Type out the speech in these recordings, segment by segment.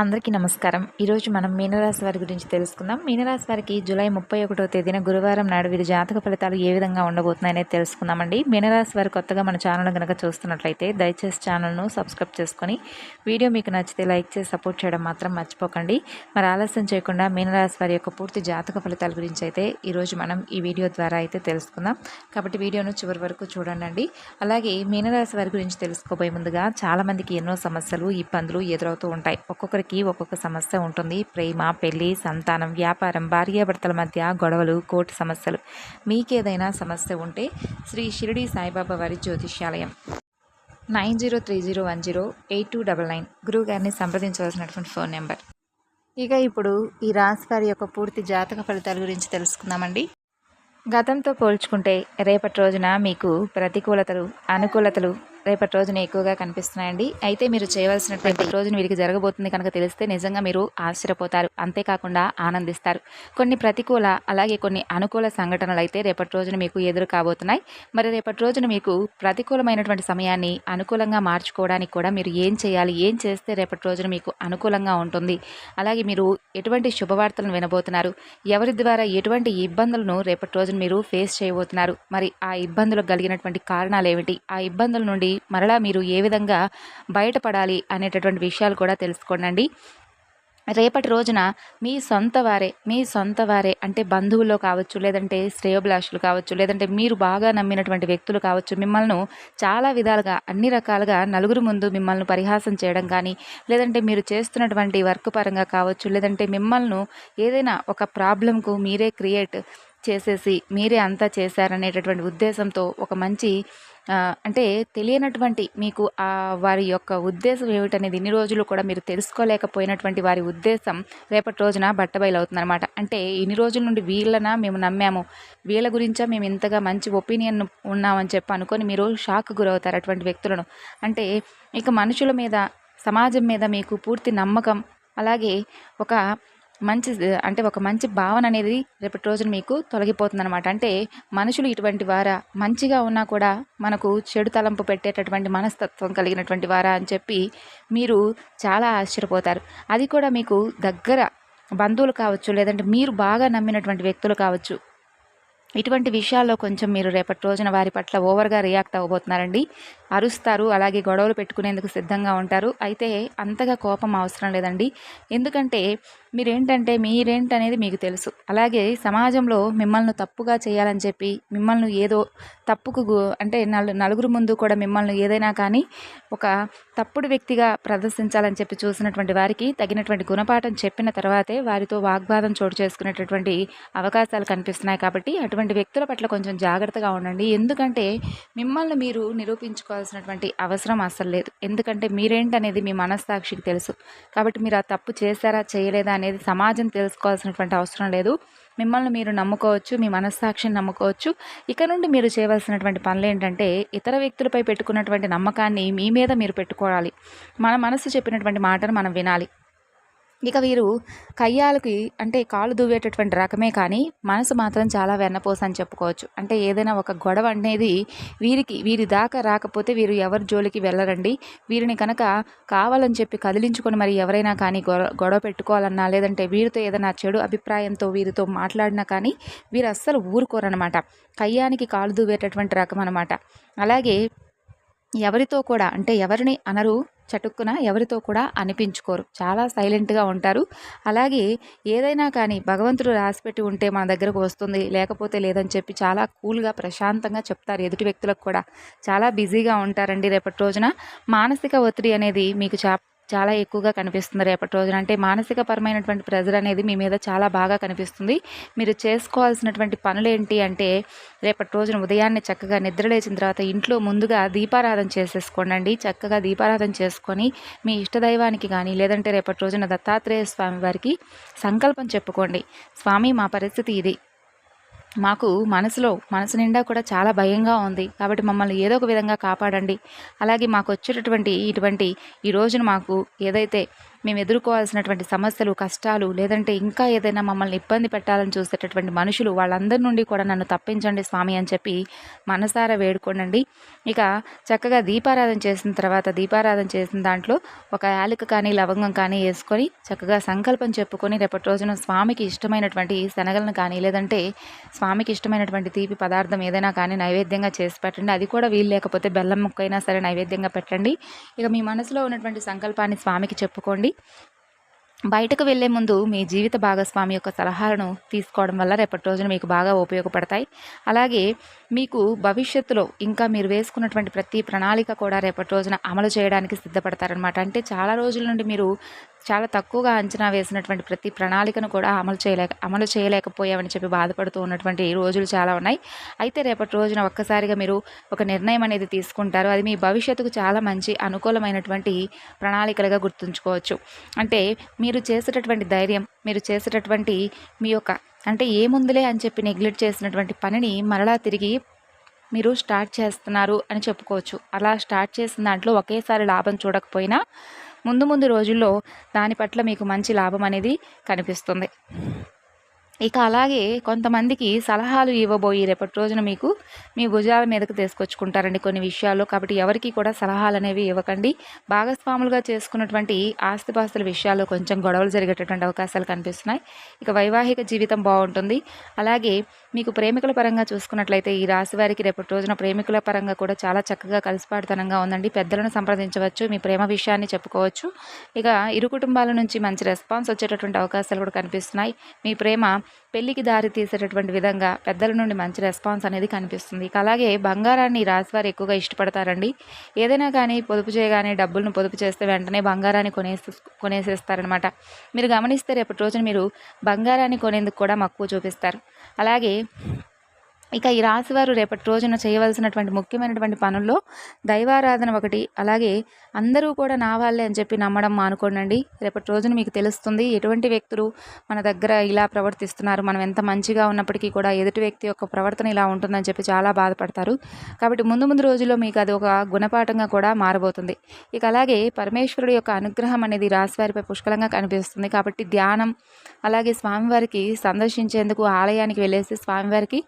అందరికీ నమస్కారం. ఈరోజు మనం మీనరాశి వారి గురించి తెలుసుకుందాం. మీనరాశి వారికి జూలై ముప్పై ఒకటో తేదీన గురువారం నాడు వీరి జాతక ఫలితాలు ఏ విధంగా ఉండబోతున్నాయనేది తెలుసుకుందామండి. మీనరాశి వారు కొత్తగా మన ఛానల్ కనుక చూస్తున్నట్లయితే దయచేసి ఛానల్ను సబ్స్క్రైబ్ చేసుకొని వీడియో మీకు నచ్చితే లైక్ చేసి సపోర్ట్ చేయడం మాత్రం మర్చిపోకండి. మరి ఆలస్యం చేయకుండా మీనరాశి వారి యొక్క పూర్తి జాతక ఫలితాల గురించి అయితే ఈరోజు మనం ఈ వీడియో ద్వారా అయితే తెలుసుకుందాం. కాబట్టి వీడియోను చివరి వరకు చూడండి అలాగే మీనరాశి వారి గురించి తెలుసుకోబోయే ముందుగా చాలామందికి ఎన్నో సమస్యలు ఇబ్బందులు ఎదురవుతూ ఉంటాయి. ఒక్కొక్కరికి ఒక్కొక్క సమస్య ఉంటుంది. ప్రేమ పెళ్ళి సంతానం వ్యాపారం భార్యాభర్తల మధ్య గొడవలు కోర్టు సమస్యలు. మీకేదైనా సమస్య ఉంటే శ్రీ షిరిడి సాయిబాబా వారి జ్యోతిష్యాలయం. Nine zero three zero one zero eight two double nine గురువు గారిని సంప్రదించవలసినటువంటి ఫోన్ నెంబర్. ఇక ఇప్పుడు ఈ రాశి వారి యొక్క పూర్తి జాతక ఫలితాల గురించి తెలుసుకుందామండి. గతంతో పోల్చుకుంటే రేపటి రోజున మీకు ప్రతికూలతలు అనుకూలతలు రేపటి రోజున ఎక్కువగా కనిపిస్తున్నాయండి. అయితే మీరు చేయవలసినటువంటి రోజున వీరికి జరగబోతుంది కనుక తెలిస్తే నిజంగా మీరు ఆశ్చర్యపోతారు. అంతేకాకుండా ఆనందిస్తారు. కొన్ని ప్రతికూల అలాగే కొన్ని అనుకూల సంఘటనలు అయితే రేపటి రోజున మీకు ఎదురు కాబోతున్నాయి. మరి రేపటి రోజున మీకు ప్రతికూలమైనటువంటి సమయాన్ని అనుకూలంగా మార్చుకోవడానికి కూడా మీరు ఏం చేయాలి? ఏం చేస్తే రేపటి రోజున మీకు అనుకూలంగా ఉంటుంది? అలాగే మీరు ఎటువంటి శుభవార్తలను వినబోతున్నారు? ఎవరి ద్వారా ఎటువంటి ఇబ్బందులను రేపటి రోజున మీరు ఫేస్ చేయబోతున్నారు? మరి ఆ ఇబ్బందులకు కలిగినటువంటి కారణాలు ఏమిటి? ఆ ఇబ్బందుల నుండి మరలా మీరు ఏ విధంగా బయటపడాలి అనేటటువంటి విషయాలు కూడా తెలుసుకోండి రేపటి రోజున మీ సొంత వారే మీ సొంత వారే అంటే బంధువుల్లో కావచ్చు లేదంటే శ్రేయోభిలాషులు కావచ్చు లేదంటే మీరు బాగా నమ్మినటువంటి వ్యక్తులు కావచ్చు మిమ్మల్ని చాలా విధాలుగా అన్ని రకాలుగా నలుగురు ముందు మిమ్మల్ని పరిహాసం చేయడం కానీ లేదంటే మీరు చేస్తున్నటువంటి వర్క్ పరంగా కావచ్చు లేదంటే మిమ్మల్ని ఏదైనా ఒక ప్రాబ్లంకు మీరే క్రియేట్ చేసేసి మీరే అంతా చేశారనేటటువంటి ఉద్దేశంతో ఒక మంచి అంటే తెలియనటువంటి మీకు ఆ వారి యొక్క ఉద్దేశం ఏమిటనేది ఇన్ని రోజులు కూడా మీరు తెలుసుకోలేకపోయినటువంటి వారి ఉద్దేశం రేపటి రోజున బట్టబయలు అనమాట అంటే ఇన్ని రోజుల నుండి వీళ్ళన మేము నమ్మాము. వీళ్ళ గురించా మేము ఇంతగా మంచి ఒపీనియన్ ఉన్నామని చెప్పి అనుకొని మీరు షాక్ గురవుతారు అటువంటి వ్యక్తులను. అంటే ఇక మనుషుల మీద సమాజం మీద మీకు పూర్తి నమ్మకం అలాగే ఒక మంచి అంటే ఒక మంచి భావన అనేది రేపటి రోజున మీకు తొలగిపోతుంది అనమాట అంటే మనుషులు ఇటువంటి వారా? మంచిగా ఉన్నా కూడా మనకు చెడు తలంపు పెట్టేటటువంటి మనస్తత్వం కలిగినటువంటి వారా అని చెప్పి మీరు చాలా ఆశ్చర్యపోతారు. అది కూడా మీకు దగ్గర బంధువులు కావచ్చు లేదంటే మీరు బాగా నమ్మినటువంటి వ్యక్తులు కావచ్చు. ఇటువంటి విషయాల్లో కొంచెం మీరు రేపటి రోజున వారి పట్ల ఓవర్గా రియాక్ట్ అవ్వబోతున్నారండి. అరుస్తారు అలాగే గొడవలు పెట్టుకునేందుకు సిద్ధంగా ఉంటారు. అయితే అంతగా కోపం అవసరం లేదండి. ఎందుకంటే మీరేంటంటే మీరేంటనేది మీకు తెలుసు. అలాగే సమాజంలో మిమ్మల్ని తప్పుగా చేయాలని చెప్పి మిమ్మల్ని ఏదో తప్పుకు అంటే నలు నలుగురు ముందు కూడా మిమ్మల్ని ఏదైనా కానీ ఒక తప్పుడు వ్యక్తిగా ప్రదర్శించాలని చెప్పి చూసినటువంటి వారికి తగినటువంటి గుణపాఠం చెప్పిన తర్వాతే వారితో వాగ్వాదం చోటు చేసుకునేటటువంటి అవకాశాలు కనిపిస్తున్నాయి కాబట్టి అటువంటి వ్యక్తుల పట్ల కొంచెం జాగ్రత్తగా ఉండండి. ఎందుకంటే మిమ్మల్ని మీరు నిరూపించుకోవాల్సినటువంటి అవసరం అసలు లేదు. ఎందుకంటే మీరేంటనేది మీ మనస్సాక్షికి తెలుసు. కాబట్టి మీరు ఆ తప్పు చేశారా చేయలేదా అనేది సమాజం తెలుసుకోవాల్సినటువంటి అవసరం లేదు. మిమ్మల్ని మీరు నమ్ముకోవచ్చు మీ మనస్సాక్షిని నమ్ముకోవచ్చు. ఇక నుండి మీరు చేయవలసినటువంటి పనులు ఏంటంటే ఇతర వ్యక్తులపై పెట్టుకున్నటువంటి నమ్మకాన్ని మీ మీద మీరు పెట్టుకోవాలి. మన మనసు చెప్పినటువంటి మాటను మనం వినాలి. ఇక వీరు కయ్యాలకి అంటే కాలు దువ్వేటటువంటి రకమే కానీ మనసు మాత్రం చాలా వెన్నపోస అని చెప్పుకోవచ్చు. అంటే ఏదైనా ఒక గొడవ అనేది వీరికి వీరి దాకా రాకపోతే వీరు ఎవరి జోలికి వెళ్ళరండి. వీరిని కనుక కావాలని చెప్పి కదిలించుకొని మరి ఎవరైనా కానీ గొడవ పెట్టుకోవాలన్నా లేదంటే వీరితో ఏదైనా చెడు అభిప్రాయంతో వీరితో మాట్లాడినా కానీ వీరు అస్సలు ఊరుకోరనమాట. కయ్యానికి కాలు దువ్వేటటువంటి రకం అనమాట అలాగే ఎవరితో కూడా అంటే ఎవరిని అనరు చటుక్కున ఎవరితో కూడా అనిపించుకోరు. చాలా సైలెంట్గా ఉంటారు. అలాగే ఏదైనా కానీ భగవంతుడు రాసిపెట్టి ఉంటే మన దగ్గరకు వస్తుంది. లేకపోతే లేదని చెప్పి చాలా కూల్గా ప్రశాంతంగా చెప్తారు ఎదుటి వ్యక్తులకు కూడా. చాలా బిజీగా ఉంటారండి రేపటి రోజున. మానసిక ఒత్తిడి అనేది మీకు చా చాలా ఎక్కువగా కనిపిస్తుంది రేపటి రోజున. అంటే మానసిక పరమైనటువంటి ప్రెజర్ అనేది మీ మీద చాలా బాగా కనిపిస్తుంది. మీరు చేసుకోవాల్సినటువంటి పనులు ఏంటి అంటే రేపటి రోజున ఉదయాన్నే చక్కగా నిద్ర లేచిన తర్వాత ఇంట్లో ముందుగా దీపారాధన చేసేసుకోండి చక్కగా దీపారాధన చేసుకొని మీ ఇష్టదైవానికి కానీ లేదంటే రేపటి రోజున దత్తాత్రేయ స్వామి వారికి సంకల్పం చెప్పుకోండి. స్వామి మా పరిస్థితి ఇది. మాకు మనసులో మనసు నిండా కూడా చాలా భయంగా ఉంది. కాబట్టి మమ్మల్ని ఏదో ఒక విధంగా కాపాడండి. అలాగే మాకు వచ్చేటటువంటి ఇటువంటి ఈ రోజున మాకు ఏదైతే మేము ఎదుర్కోవాల్సినటువంటి సమస్యలు కష్టాలు లేదంటే ఇంకా ఏదైనా మమ్మల్ని ఇబ్బంది పెట్టాలని చూసేటటువంటి మనుషులు వాళ్ళందరి నుండి కూడా నన్ను తప్పించండి స్వామి అని చెప్పి మనసారా వేడుకోనండి. ఇక చక్కగా దీపారాధన చేసిన తర్వాత దీపారాధన చేసిన దాంట్లో ఒక యాలక కానీ లవంగం కానీ వేసుకొని చక్కగా సంకల్పం చెప్పుకొని రేపటి రోజున స్వామికి ఇష్టమైనటువంటి శనగలను కానీ లేదంటే స్వామికి ఇష్టమైనటువంటి తీపి పదార్థం ఏదైనా కానీ నైవేద్యంగా చేసి పెట్టండి. అది కూడా వీలు లేకపోతే బెల్లం ముక్కైనా సరే నైవేద్యంగా పెట్టండి. ఇక మీ మనసులో ఉన్నటువంటి సంకల్పాన్ని స్వామికి చెప్పుకోండి. బయటకు వెళ్ళే ముందు మీ జీవిత భాగస్వామి యొక్క సలహాలను తీసుకోవడం వల్ల రేపటి రోజున మీకు బాగా ఉపయోగపడతాయి. అలాగే మీకు భవిష్యత్తులో ఇంకా మీరు వేసుకున్నటువంటి ప్రతి ప్రణాళిక కూడా రేపటి రోజున అమలు చేయడానికి సిద్ధపడతారనమాట అంటే చాలా రోజుల నుండి మీరు చాలా తక్కువగా అంచనా వేసినటువంటి ప్రతి ప్రణాళికను కూడా అమలు చేయలేక అమలు చేయలేకపోయామని చెప్పి బాధపడుతూ ఉన్నటువంటి రోజులు చాలా ఉన్నాయి. అయితే రేపటి రోజున ఒక్కసారిగా మీరు ఒక నిర్ణయం అనేది తీసుకుంటారు. అది మీ భవిష్యత్తుకు చాలా మంచి అనుకూలమైనటువంటి ప్రణాళికలుగా గుర్తుంచుకోవచ్చు. అంటే మీరు చేసేటటువంటి ధైర్యం మీరు చేసేటటువంటి మీ యొక్క అంటే ఏముందులే అని చెప్పి నెగ్లెక్ట్ చేసినటువంటి పనిని మరలా తిరిగి మీరు స్టార్ట్ చేస్తున్నారు అని చెప్పుకోవచ్చు. అలా స్టార్ట్ చేసిన దాంట్లో ఒకేసారి లాభం చూడకపోయినా ముందు ముందు రోజుల్లో దాని పట్ల మీకు మంచి లాభం అనేది కనిపిస్తుంది. ఇక అలాగే కొంతమందికి సలహాలు ఇవ్వబోయి రేపటి రోజున మీకు మీ భుజాల మీదకు తీసుకొచ్చుకుంటారండి కొన్ని విషయాల్లో. కాబట్టి ఎవరికి కూడా సలహాలు అనేవి ఇవ్వకండి. భాగస్వాములుగా చేసుకున్నటువంటి ఆస్తిపాస్తుల విషయాల్లో కొంచెం గొడవలు జరిగేటటువంటి అవకాశాలు కనిపిస్తున్నాయి. ఇక వైవాహిక జీవితం బాగుంటుంది. అలాగే మీకు ప్రేమికుల పరంగా చూసుకున్నట్లయితే ఈ రాశి వారికి రేపటి రోజున ప్రేమికుల పరంగా కూడా చాలా చక్కగా కలిసిపాడుతనంగా ఉందండి. పెద్దలను సంప్రదించవచ్చు మీ ప్రేమ విషయాన్ని చెప్పుకోవచ్చు. ఇక ఇరు కుటుంబాల నుంచి మంచి రెస్పాన్స్ వచ్చేటటువంటి అవకాశాలు కూడా కనిపిస్తున్నాయి. మీ ప్రేమ పెళ్ళికి దారి తీసేటటువంటి విధంగా పెద్దల నుండి మంచి రెస్పాన్స్ అనేది కనిపిస్తుంది. ఇక అలాగే బంగారాన్ని రాశివారు ఎక్కువగా ఇష్టపడతారండి. ఏదైనా కానీ పొదుపు చేయగానే డబ్బులను పొదుపు చేస్తే వెంటనే బంగారాన్ని కొనేసి కొనేసేస్తారనమాట మీరు గమనిస్తే రేపటి రోజున మీరు బంగారాన్ని కొనేందుకు కూడా మక్కువ చూపిస్తారు. అలాగే ఇక ఈ రాశివారు రేపటి రోజున చేయవలసినటువంటి ముఖ్యమైనటువంటి పనుల్లో దైవారాధన ఒకటి. అలాగే అందరూ కూడా నా వాళ్ళే అని చెప్పి నమ్మడం మానుకోండి రేపటి రోజున మీకు తెలుస్తుంది ఎటువంటి వ్యక్తులు మన దగ్గర ఇలా ప్రవర్తిస్తున్నారు. మనం ఎంత మంచిగా ఉన్నప్పటికీ కూడా ఎదుటి వ్యక్తి యొక్క ప్రవర్తన ఇలా ఉంటుందని చెప్పి చాలా బాధపడతారు. కాబట్టి ముందు ముందు రోజుల్లో మీకు అది ఒక గుణపాఠంగా కూడా మారబోతుంది. ఇక అలాగే పరమేశ్వరుడు యొక్క అనుగ్రహం అనేది రాశివారిపై పుష్కలంగా కనిపిస్తుంది. కాబట్టి ధ్యానం అలాగే స్వామివారికి సందర్శించేందుకు ఆలయానికి వెళ్ళేసి స్వామివారికి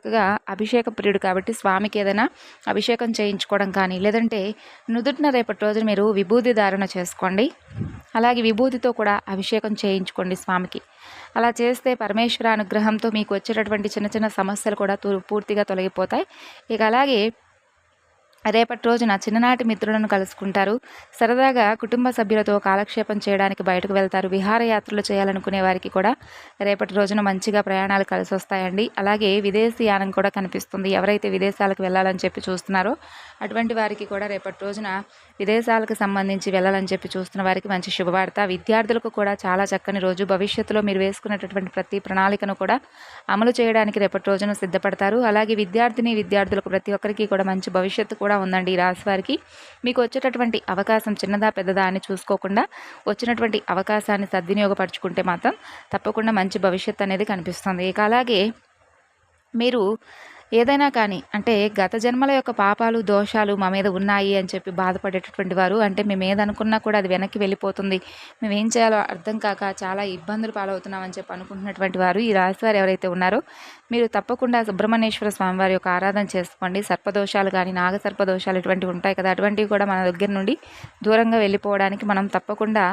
చక్కగా అభిషేక ప్రియుడు కాబట్టి స్వామికి ఏదైనా అభిషేకం చేయించుకోవడం కానీ లేదంటే నుదుటిన రేపటి రోజున మీరు విభూతి ధారణ చేసుకోండి. అలాగే విభూతితో కూడా అభిషేకం చేయించుకోండి స్వామికి. అలా చేస్తే పరమేశ్వర అనుగ్రహంతో మీకు వచ్చేటటువంటి చిన్న చిన్న సమస్యలు కూడా పూర్తిగా తొలగిపోతాయి. ఇక అలాగే రేపటి రోజున చిన్ననాటి మిత్రులను కలుసుకుంటారు. సరదాగా కుటుంబ సభ్యులతో కాలక్షేపం చేయడానికి బయటకు వెళ్తారు. విహారయాత్రలు చేయాలనుకునే వారికి కూడా రేపటి రోజున మంచిగా ప్రయాణాలు కలిసి వస్తాయండి. అలాగే విదేశీయానం కూడా కనిపిస్తుంది. ఎవరైతే విదేశాలకు వెళ్ళాలని చెప్పి చూస్తున్నారో అటువంటి వారికి కూడా రేపటి రోజున విదేశాలకు సంబంధించి వెళ్ళాలని చెప్పి చూస్తున్న వారికి మంచి శుభవార్త. విద్యార్థులకు కూడా చాలా చక్కని రోజు. భవిష్యత్తులో మీరు వేసుకున్నటువంటి ప్రతి ప్రణాళికను కూడా అమలు చేయడానికి రేపటి రోజున సిద్ధపడతారు. అలాగే విద్యార్థిని విద్యార్థులకు ప్రతి ఒక్కరికి కూడా మంచి భవిష్యత్తు కూడా ఉందండి ఈ రాశి వారికి. మీకు వచ్చేటటువంటి అవకాశం చిన్నదా పెద్దదా అని చూసుకోకుండా వచ్చినటువంటి అవకాశాన్ని సద్వినియోగపరచుకుంటే మాత్రం తప్పకుండా మంచి భవిష్యత్తు అనేది కనిపిస్తుంది. ఇక అలాగే మీరు ఏదైనా కానీ అంటే గత జన్మల యొక్క పాపాలు దోషాలు మా మీద ఉన్నాయి అని చెప్పి బాధపడేటటువంటి వారు అంటే మేము ఏదనుకున్నా కూడా అది వెనక్కి వెళ్ళిపోతుంది. మేము ఏం చేయాలో అర్థం కాక చాలా ఇబ్బందులు పాలవుతున్నామని చెప్పి అనుకుంటున్నటువంటి వారు ఈ రాశివారు ఎవరైతే ఉన్నారో మీరు తప్పకుండా సుబ్రహ్మణ్యేశ్వర స్వామివారి యొక్క ఆరాధన చేసుకోండి. సర్పదోషాలు కానీ నాగ సర్పదోషాలు ఇటువంటివి ఉంటాయి కదా అటువంటివి కూడా మన దగ్గర నుండి దూరంగా వెళ్ళిపోవడానికి మనం తప్పకుండా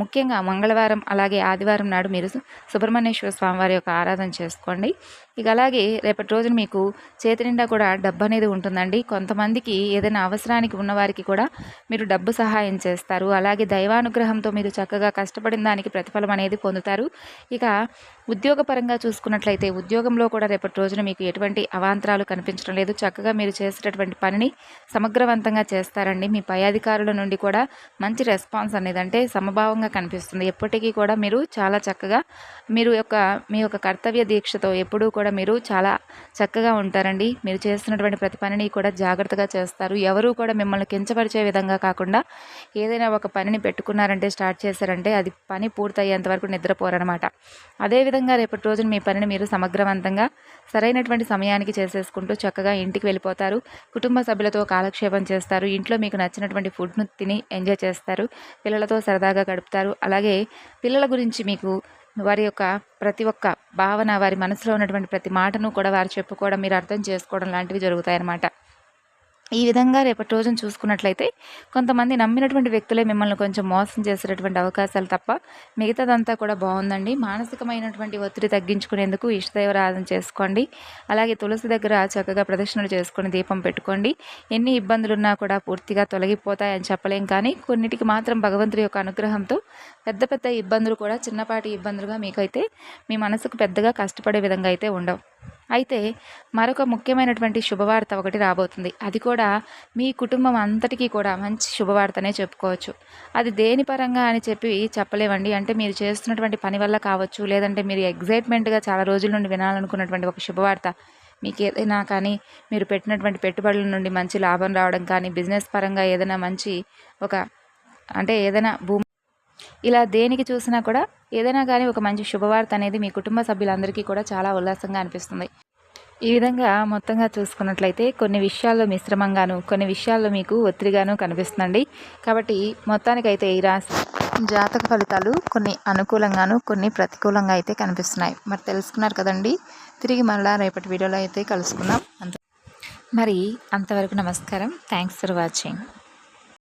ముఖ్యంగా మంగళవారం అలాగే ఆదివారం నాడు మీరు సుబ్రహ్మణ్యేశ్వర స్వామివారి యొక్క ఆరాధన చేసుకోండి. ఇక అలాగే రేపటి రోజున మీకు చేతి నిండా కూడా డబ్బు అనేది ఉంటుందండి. కొంతమందికి ఏదైనా అవసరానికి ఉన్నవారికి కూడా మీరు డబ్బు సహాయం చేస్తారు. అలాగే దైవానుగ్రహంతో మీరు చక్కగా కష్టపడిన దానికి ప్రతిఫలం అనేది పొందుతారు. ఇక ఉద్యోగపరంగా చూసుకున్నట్లయితే ఉద్యోగంలో కూడా రేపటి రోజున మీకు ఎటువంటి అవాంతరాలు కనిపించడం లేదు. చక్కగా మీరు చేసేటటువంటి పనిని సమగ్రవంతంగా చేస్తారండి. మీ పై అధికారుల నుండి కూడా మంచి రెస్పాన్స్ అనేది అంటే సమభావంగా కనిపిస్తుంది. ఎప్పటికీ కూడా మీరు చాలా చక్కగా మీరు యొక్క మీ యొక్క కర్తవ్య దీక్షతో ఎప్పుడూ కూడా మీరు చాలా చక్కగా ఉంటారండి. మీరు చేస్తున్నటువంటి ప్రతి పనిని కూడా జాగ్రత్తగా చేస్తారు. ఎవరూ కూడా మిమ్మల్ని కించపరిచే విధంగా కాకుండా ఏదైనా ఒక పనిని పెట్టుకున్నారంటే స్టార్ట్ చేశారంటే అది పని పూర్తయ్యేంత వరకు నిద్రపోరనమాట అదేవిధంగా విధంగా రేపటి రోజున మీ పనిని మీరు సమగ్రవంతంగా సరైనటువంటి సమయానికి చేసేసుకుంటూ చక్కగా ఇంటికి వెళ్ళిపోతారు. కుటుంబ సభ్యులతో కాలక్షేపం చేస్తారు. ఇంట్లో మీకు నచ్చినటువంటి ఫుడ్ను తిని ఎంజాయ్ చేస్తారు. పిల్లలతో సరదాగా గడుపుతారు. అలాగే పిల్లల గురించి మీకు వారి యొక్క ప్రతి ఒక్క భావన వారి మనసులో ఉన్నటువంటి ప్రతి మాటను కూడా వారు చెప్పుకోవడం మీరు అర్థం చేసుకోవడం లాంటివి జరుగుతాయన్నమాట. ఈ విధంగా రేపటి రోజున చూసుకున్నట్లయితే కొంతమంది నమ్మినటువంటి వ్యక్తులే మిమ్మల్ని కొంచెం మోసం చేసేటటువంటి అవకాశాలు తప్ప మిగతాదంతా కూడా బాగుందండి. మానసికమైనటువంటి ఒత్తిడి తగ్గించుకునేందుకు ఇష్టదైవరాధన చేసుకోండి. అలాగే తులసి దగ్గర చక్కగా ప్రదక్షిణలు చేసుకుని దీపం పెట్టుకోండి. ఎన్ని ఇబ్బందులున్నా కూడా పూర్తిగా తొలగిపోతాయని చెప్పలేం కానీ కొన్నిటికి మాత్రం భగవంతుడి యొక్క అనుగ్రహంతో పెద్ద పెద్ద ఇబ్బందులు కూడా చిన్నపాటి ఇబ్బందులుగా మీకైతే మీ మనసుకు పెద్దగా కష్టపడే విధంగా అయితే ఉండవు. అయితే మరొక ముఖ్యమైనటువంటి శుభవార్త ఒకటి రాబోతుంది. అది కూడా మీ కుటుంబం అంతటికీ కూడా మంచి శుభవార్తనే చెప్పుకోవచ్చు. అది దేని పరంగా అని చెప్పి చెప్పలేమండి. అంటే మీరు చేస్తున్నటువంటి పని వల్ల కావచ్చు లేదంటే మీరు ఎగ్జైట్మెంట్గా చాలా రోజుల నుండి వినాలనుకున్నటువంటి ఒక శుభవార్త మీకు ఏదైనా కానీ మీరు పెట్టినటువంటి పెట్టుబడుల నుండి మంచి లాభం రావడం కానీ బిజినెస్ పరంగా ఏదైనా మంచి ఒక అంటే ఏదైనా భూమి ఇలా దేనికి చూసినా కూడా ఏదైనా కానీ ఒక మంచి శుభవార్త అనేది మీ కుటుంబ సభ్యులందరికీ కూడా చాలా ఉల్లాసంగా అనిపిస్తుంది. ఈ విధంగా మొత్తంగా చూసుకున్నట్లయితే కొన్ని విషయాల్లో మిశ్రమంగాను కొన్ని విషయాల్లో మీకు ఒత్తిడిగాను కనిపిస్తుందండి. కాబట్టి మొత్తానికైతే ఈ రాశి జాతక ఫలితాలు కొన్ని అనుకూలంగాను కొన్ని ప్రతికూలంగా అయితే కనిపిస్తున్నాయి. మరి తెలుసుకున్నారు కదండి. తిరిగి మళ్ళీ రేపటి వీడియోలో అయితే కలుసుకుందాం. అంత మరి అంతవరకు నమస్కారం. Thanks for watching